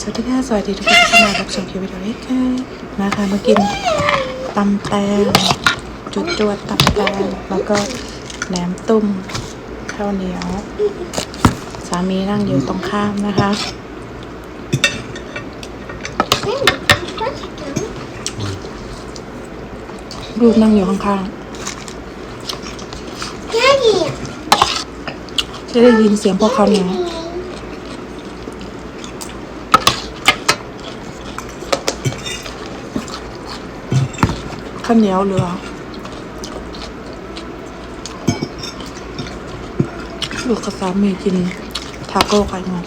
สวัสดีค่ะ สวัสดีทุกคนที่เข้ามารับชมคลิปวิดีโอนี้ค่ะมาค่ะมากินตำแตงจุดจวดตำแตงแล้วก็แหนมตุ้มข้าวเหนียว สามีนั่งอยู่ตรงข้ามนะคะลูกนั่งอยู่ข้างๆจะได้ยินเสียงพวกเขาเนี่ย ข้าวเหนียวเหลือลูกกับสามีกินทาโก้ไก่หมด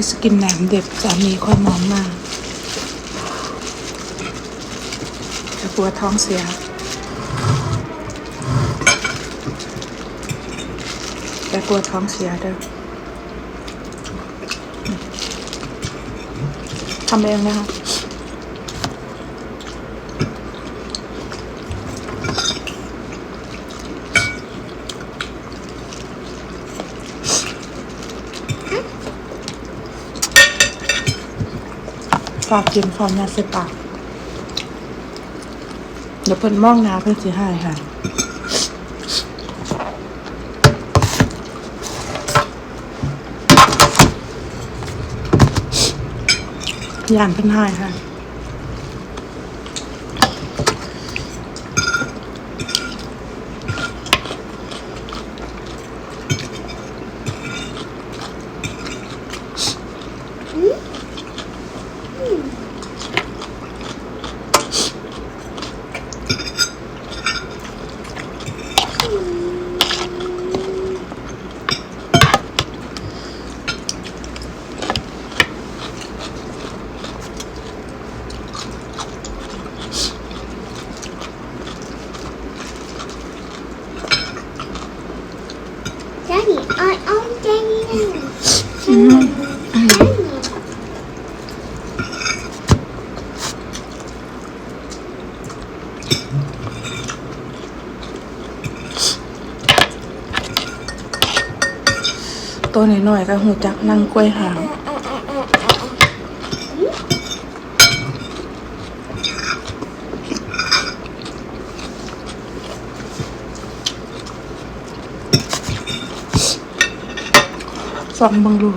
อยสกินแหนมเด็บสามีค่อยมอมมากจะปวดท้องเสียแต่กลัวท้องเสียเด้อทำเองนะคะ ฝากกินความยาเสพติดเดี๋ยวเพิ่นมองหนาเพิ่นสิให้ค่ะย่านเพิ่นให้ค่ะ ตัวน้อยๆก็หูจักนั่งกล้วยหางสองบังลู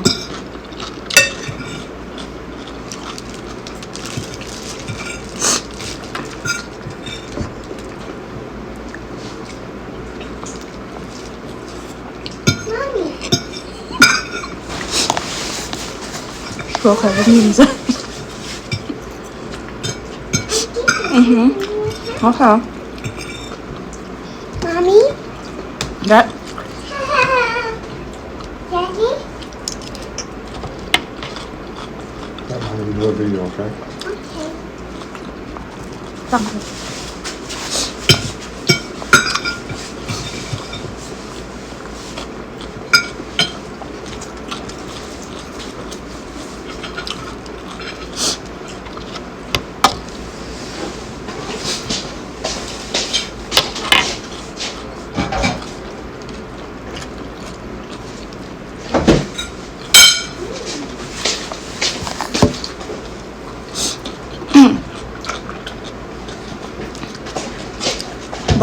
ตัวเขาก็มีจ้ะอือหือเขาค่ะ Mommy? และ Daddy? That might be another video, okay? Okay. ตั้ง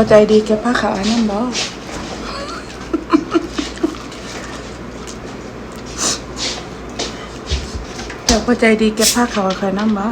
บ่ใจดีแกผ้าขาวอันนั่นบ่แต่พอใจดีแกผ้าขาวใครนั่นบ่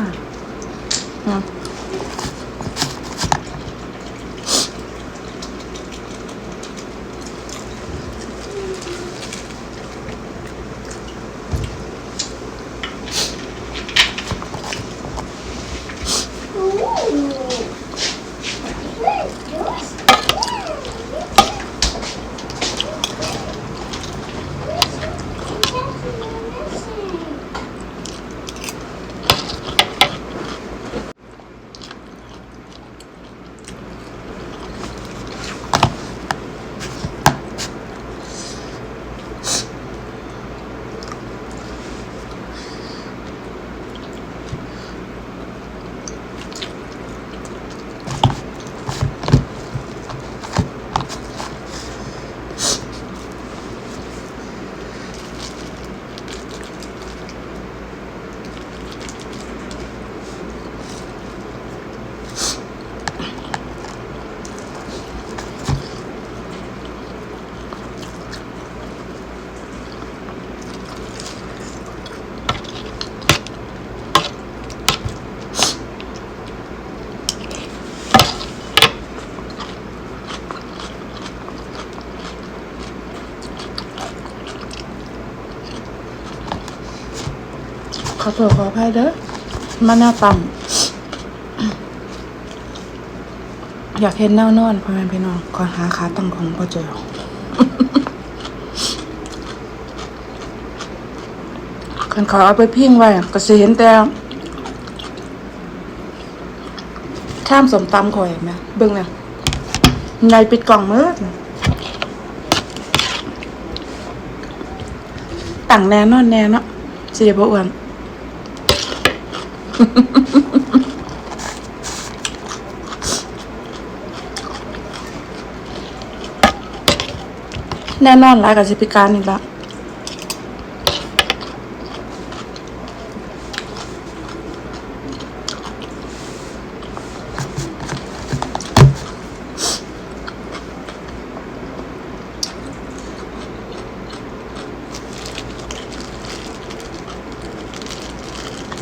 อะอโทษขออภัยเด้อมาหน้าต่ำอยากเห็นแนวนอนพ่อแม่พี่น้องก่อนหาขาตั้งของพ่อเจอคันขาเอาไปพิ้งไว้ก็สิเห็นแต่ข้ามสมตำข่อยไหมเบิ่งน่ะไงปิดกล่องมืดน่ะตั้งแน่นอนแน่เนาะสิได้บ่อ้วน แน่นอนหลายกับสิพิการอีกละ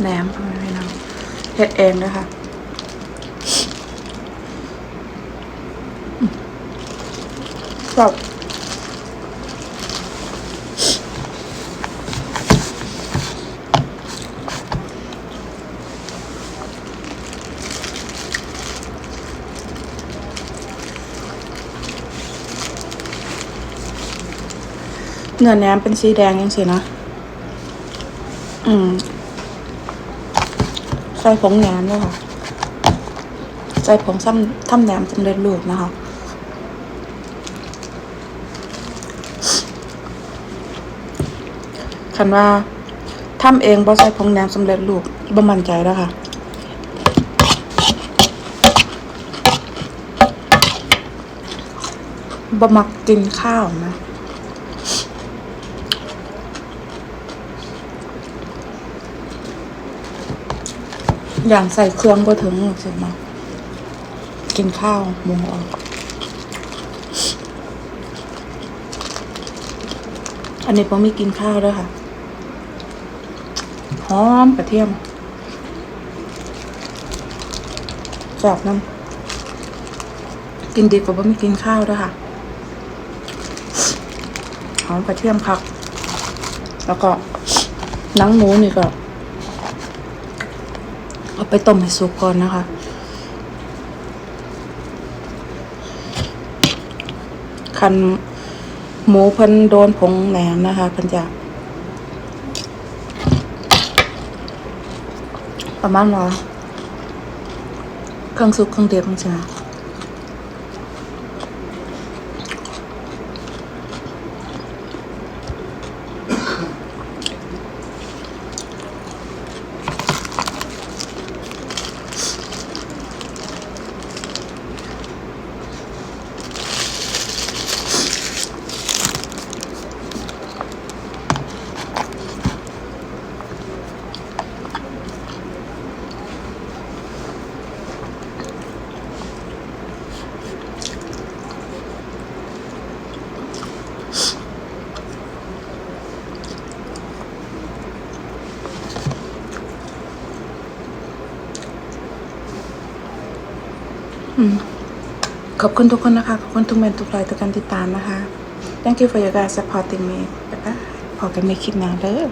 แหนมพ่อแม่พี่น้องเฮ็ดเองเลยค่ะอืมกรอบเนื้อแหนมเป็นสีแดงยังสินะ อืม ส่ผงแหนมด้วยค่ะ ใส่ผงซ้ำทำแหนมสำเร็จรูปนะคะคันว่าทำเองบ่ใส่ผงแหนมสำเร็จรูปบ่มั่นใจแล้วค่ะบ่มักกินข้าวนะ อย่างใส่เครื่องบ่ถึงหรอกสิมากินข้าวหมูออก อันนี้ผมมีกินข้าวด้วยค่ะ หอมกระเทียมแซ่บน้ำกินดีกว่าบ่มีกินข้าวด้วยค่ะ หอมกระเทียมครับ แล้วก็นังหมูนี่ก็ เอาไปต้มให้สุกก่อนนะคะ คันหมูเพิ่นโดนผงแหนมนะคะเพิ่นจะประมาณว่าเครื่องซุปเครื่องเดียบมันจะนะ ขอบคุณทุกคนนะคะ ขอบคุณทุกเมนทุกไลน์ทุกการติดตามนะคะ Thank you for your guys supporting me บ๊ายบายพอกันในคลิปหน้าเด้อ